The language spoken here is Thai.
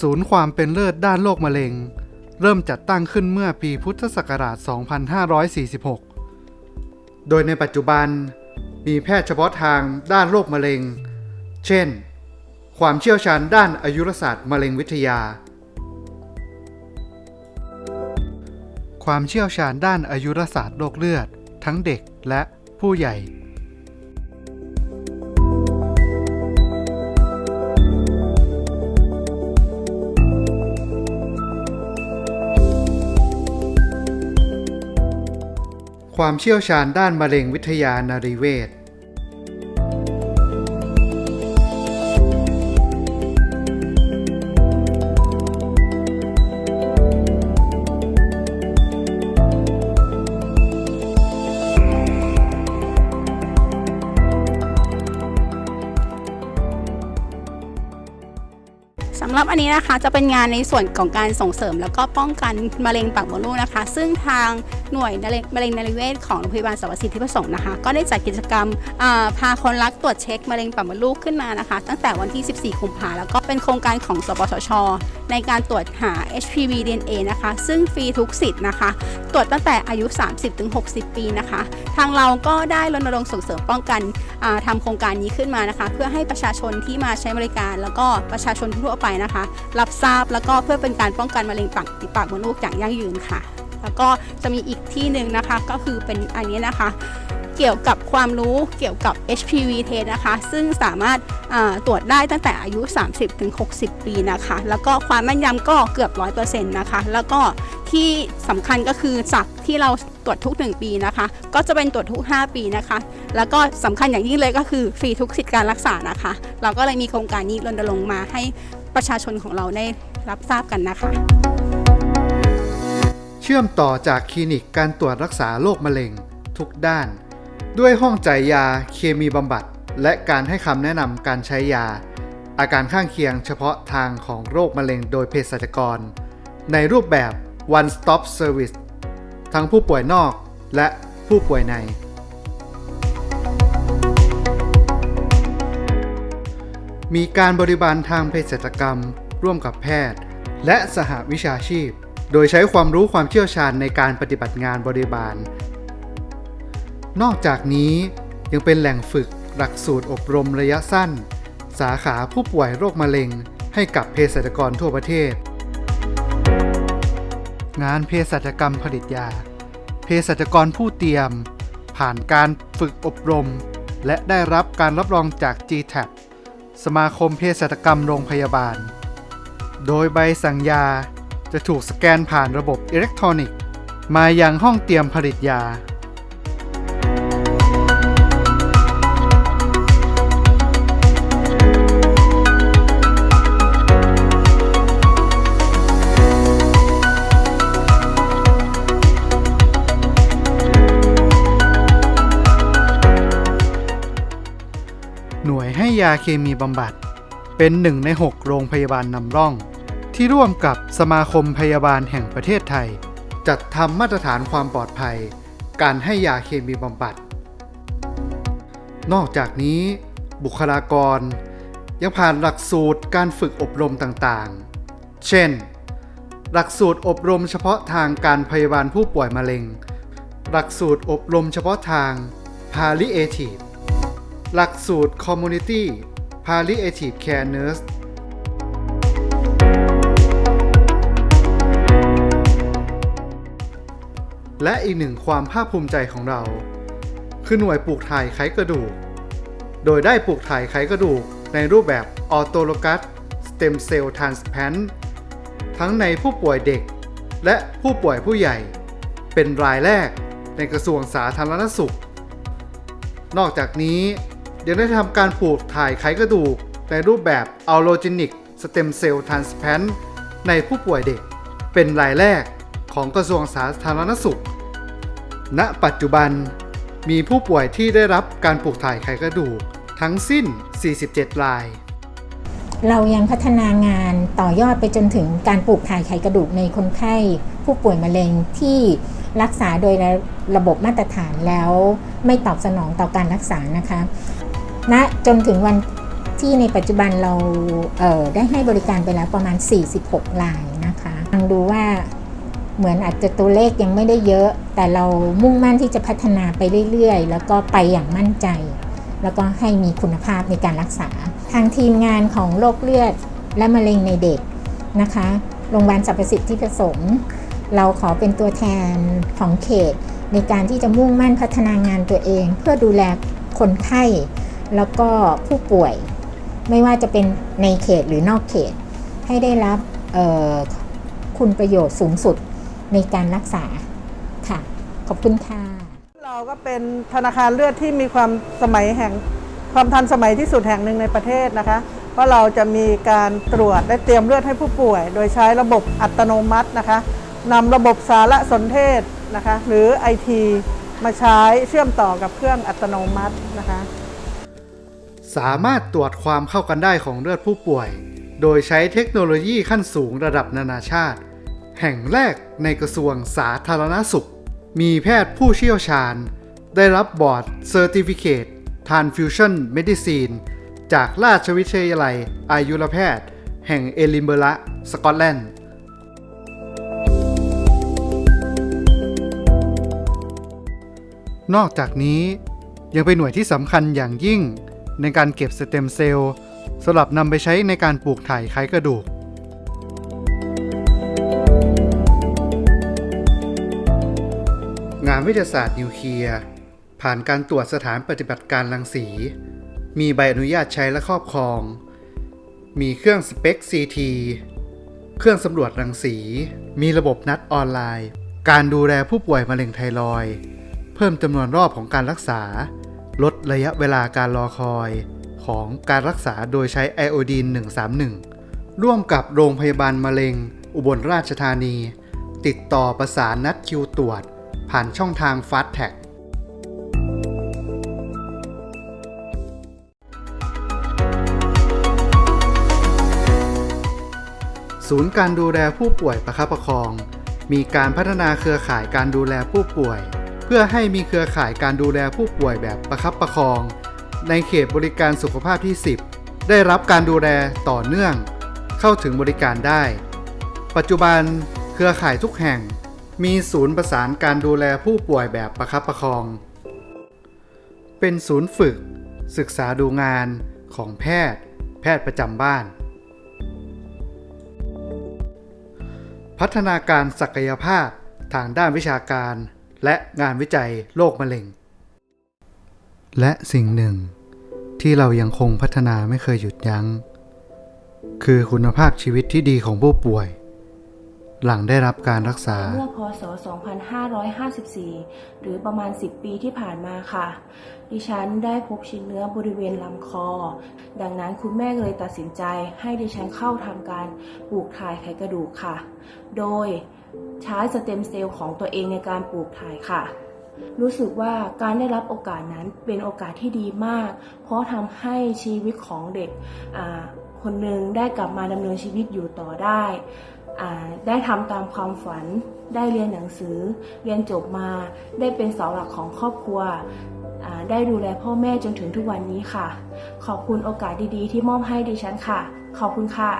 ศูนย์ความเป็นเลิศด้านโรคมะเร็ง เริ่มจัดตั้งขึ้นเมื่อปีพุทธศักราช 2546 โดยในปัจจุบันมีแพทย์เฉพาะทางด้านโรคมะเร็ง เช่น ความเชี่ยวชาญด้านอายุรศาสตร์มะเร็งวิทยา ความเชี่ยวชาญด้านอายุรศาสตร์โรคเลือด ทั้งเด็กและผู้ใหญ่ ความเชี่ยวชาญด้านมะเร็งวิทยานารีเวชำหรับอันนี้นะคะจะเป็นงานในส่วนของการส่งเสริม แล้วก็ป้องกันมะเร็งปากมดลูกนะคะ ซึ่งทางหน่วยมะเร็งนริเวศของโรงพยาบาลสารสิทธิประสงค์นะคะ ก็ได้จัดกิจกรรมพาคนรักตรวจเช็คมะเร็งปากมดลูกขึ้นมานะคะ ตั้งแต่วันที่ 14กุมภาแล้วก็เป็นโครงการของสปสช ในการตรวจหา HPV DNA นะคะ ซึ่งฟรีทุกสิทธิ์นะคะ ตรวจตั้งแต่อายุ 30-60 ปีนะคะ ทางเราก็ได้รณรงค์ส่งเสริมป้องกันอ่าทำโครงการนี้ขึ้นมานะคะ เพื่อให้ประชาชนที่มาใช้บริการ แล้วก็ประชาชนทั่วไปนะคะ รับทราบแล้วก็เพื่อเป็นการป้องกันมะเร็งปากปากมดลูกอย่างยั่งยืนค่ะ แล้วก็จะมีอีกที่หนึ่งนะคะก็คือเป็นอันนี้นะคะเกี่ยวกับความรู้เกี่ยวกับ HPV test นะคะ ซึ่งสามารถตรวจได้ตั้งแต่อายุ 30-60 ปีนะคะ แล้วก็ความแม่นยำก็เกือบ 100%นะคะ แล้วก็ที่สำคัญก็คือจาก ที่เราตรวจทุก 1 ปีนะคะ ก็จะเป็นตรวจทุก 5 ปีนะคะ แล้วก็สำคัญอย่างยิ่งเลยก็คือฟรีทุกสิทธิการรักษานะคะ เราก็เลยมีโครงการนี้รณรงค์มาให้ประชาชนของเราได้รับทราบกันนะคะ เชื่อมต่อจากคลินิกการตรวจรักษาโรคมะเร็งทุกด้าน ด้วยห้องจ่ายยาเคมีบำบัด และการให้คำแนะนำการใช้ยา อาการข้างเคียงเฉพาะทางของโรคมะเร็งโดยเภสัชกร ในรูปแบบ one stop service ทั้งผู้ป่วยนอกและผู้ป่วยใน มีการบริบาลทางเภสัชกรรม ร่วมกับแพทย์ และสหวิชาชีพ โดยใช้ความรู้ความเชี่ยวชาญในการปฏิบัติงานบริบาล นอกจากนี้ยังเป็นแหล่งฝึกหลักสูตรอบรมระยะสั้น สาขาผู้ป่วยโรคมะเร็งให้กับเภสัชกรทั่วประเทศ งานเภสัชกรรมผลิตยา เภสัชกรผู้เตรียม ผ่านการฝึกอบรม และได้รับการรับรองจาก GTAP สมาคมเภสัชกรรมโรงพยาบาล โดยใบสั่งยาจะถูกสแกนผ่านระบบอิเล็กทรอนิกส์ มายังห้องเตรียมผลิตยา ยาเคมีบำบัด เป็นหนึ่งใน 6 โรงพยาบาลนำร่อง ที่ร่วมกับสมาคมพยาบาลแห่งประเทศไทย จัดทำมาตรฐานความปลอดภัย การให้ยาเคมีบำบัด นอกจากนี้ บุคลากร ยังผ่านหลักสูตรการฝึกอบรมต่างๆ เช่น หลักสูตรอบรมเฉพาะทางการพยาบาลผู้ป่วยมะเร็ง หลักสูตรอบรมเฉพาะทาง Palliative หลักสูตร Community Palliative Care Nurse และอีกหนึ่งความภาคภูมิใจของเรา คือหน่วยปลูกถ่ายไขกระดูก โดยได้ปลูกถ่ายไขกระดูกในรูปแบบออโตโลกัสสเต็มเซลล์ทรานสแพนทั้งในผู้ป่วยเด็ก และผู้ป่วยผู้ใหญ่ เป็นรายแรกในกระทรวงสาธารณสุข นอกจากนี้ ยังได้ทำการปลูกถ่ายไขกระดูกในรูปแบบอัลโลจินิกสเต็มเซลล์ทรานสแพนในผู้ป่วยเด็ก เป็นรายแรกของกระทรวงสาธารณสุข ณ ปัจจุบันมีผู้ป่วยที่ได้รับการปลูกถ่ายไขกระดูกทั้งสิ้น 47 ราย เรายังพัฒนางานต่อยอดไปจนถึงการปลูกถ่ายไขกระดูกในคนไข้ ผู้ป่วยมะเร็งที่รักษาโดยระระบบมาตรฐานแล้วไม่ตอบสนองต่อการรักษานะคะ ณจนถึงวันที่ในปัจจุบันเราเได้ให้บริการไปแล้วประมาณ 46รายนะคะฟังดูว่าเหมือนอาจจะตัวเลขยังไม่ได้เยอะ แต่เรามุ่งมั่นที่จะพัฒนาไปเรื่อยๆ แล้วก็ไปอย่างมั่นใจ แล้วก็ให้มีคุณภาพในการรักษา ทางทีมงานของโรคเลือดและมะเร็งในเด็กนะคะโรงพยาบาลสรรพสิทธิประสงค์ เราขอเป็นตัวแทนของเขต ในการที่จะมุ่งมั่นพัฒนางานตัวเอง เพื่อดูแลคนไข้ แล้วก็ผู้ป่วยไม่ว่าจะเป็นในเขตหรือนอกเขต ให้ได้รับคุณประโยชน์สูงสุดในการรักษาค่ะ ขอบคุณค่ะ เราก็เป็นธนาคารเลือดที่มีความสมัยแห่งความทันสมัยที่สุดแห่งหนึ่งในประเทศนะคะเพราเราจะมีการตรวจและเตรียมเลือดให้ผู้ป่วย โดยใช้ระบบอัตโนมัตินะคะนำระบบสารสนเทศนะคะหรือ IT มาใช้เชื่อมต่อกับเครื่องอัตโนมัตินะคะ สามารถตรวจความเข้ากันได้ของเลือดผู้ป่วย โดยใช้เทคโนโลยีขั้นสูงระดับนานาชาติ แห่งแรกในกระทรวงสาธารณสุข มีแพทย์ผู้เชี่ยวชาญ ได้รับบอร์ด Certificate Transfusion Medicine จากราชวิทยาลัยอายุรแพทย์ แห่งเอลินเบระสกอตแลนด์ นอกจากนี้ยังเป็นหน่วยที่สำคัญอย่างยิ่ง ในการเก็บสเต็มเซลล์สำหรับนำไปใช้ในการปลูกถ่ายไขกระดูก งานวิทยาศาสตร์นิวเคลียร์ผ่านการตรวจสถานปฏิบัติการรังสี มีใบอนุญาตใช้และครอบครอง มีเครื่องสเปค CT เครื่องสำรวจรังสี มีระบบนัดออนไลน์ การดูแลผู้ป่วยมะเร็งไทรอย เพิ่มจำนวนรอบของการรักษา ลดระยะเวลาการรอคอยของการรักษาโดยใช้ไอโอดีน 131 ร่วมกับโรงพยาบาลมะเร็ง อุบลราชธานี ติดต่อประสานนัดคิวตรวจ ผ่านช่องทาง Fast Tag ศูนย์การดูแลผู้ป่วยประคับประคอง มีการพัฒนาเครือข่ายการดูแลผู้ป่วย เพื่อให้มีเครือข่ายการดูแลผู้ป่วยแบบประคับประคอง ในเขตบริการสุขภาพที่ 10 ได้รับการดูแลต่อเนื่อง เข้าถึงบริการได้ ปัจจุบันเครือข่ายทุกแห่ง มีศูนย์ประสานการดูแลผู้ป่วยแบบประคับประคอง เป็นศูนย์ฝึก ศึกษาดูงานของแพทย์ แพทย์ประจำบ้าน พัฒนาการศักยภาพทางด้านวิชาการ และงานวิจัยโรคมะเร็ง และสิ่งหนึ่งที่เรายังคงพัฒนาไม่เคยหยุดยัง้ง คือคุณภาพชีวิตที่ดีของผู้ป่วย หลังได้รับการรักษา เมื่อพศ 2554 หรือประมาณ 10 ปีที่ผ่านมาค่ะ ดิฉันได้พบชิ้นเนื้อบริเวณลำคอ ดังนั้นคุณแม่เลยตัดสินใจให้ดิฉันเข้าทำการปลูกถ่ายไขกระดูกค่ะ โดยใช้สเต็มเซลล์ของตัวเองในการปลูกถ่ายค่ะ รู้สึกว่าการได้รับโอกาสนั้นเป็นโอกาสที่ดีมาก เพราะทำให้ชีวิตของเด็กคนหนึ่งได้กลับมาดำเนินชีวิตอยู่ต่อได้ ได้ทำตามความฝัน ได้เรียนหนังสือ เรียนจบมา ได้เป็นเสาหลักของครอบครัว ได้ดูแลพ่อแม่จนถึงทุกวันนี้ค่ะ ขอบคุณโอกาสดีๆ ที่มอบให้ดิฉันค่ะ ขอบคุณค่ะ